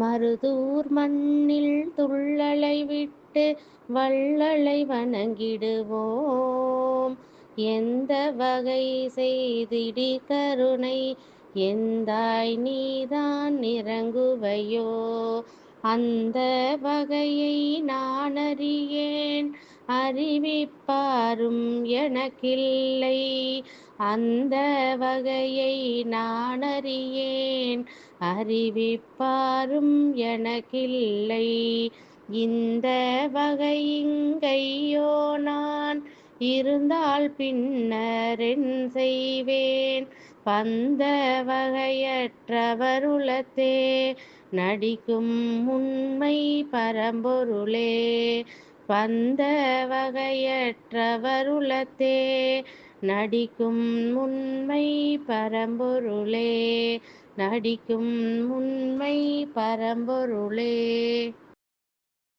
மருதூர் மண்ணில் துள்ளலை விட்டு வள்ளலை வணங்கிடுவோம். எந்த வகை செய்திடி கருணை? எந்தாய் நீதான் இறங்குவையோ? அந்த வகையை நான் அறியேன் அறிவிப்பாரும் எனக்கில்லை. அந்த வகையை நான் அறியேன் அறிவிப்பாரும் எனக்கில்லை. இந்த வகையிங்கையோ நான் இருந்தால் பின்னரென் செய்வேன். பந்த வகையற்றவருளத்தே நடிக்கும் உண்மை பரம்பொருளே. பந்த வகையற்றவருளத்தே நடிக்கும் முன்மை பரம்பொருளே நடிக்கும் முன்மை பரம்பொருளே.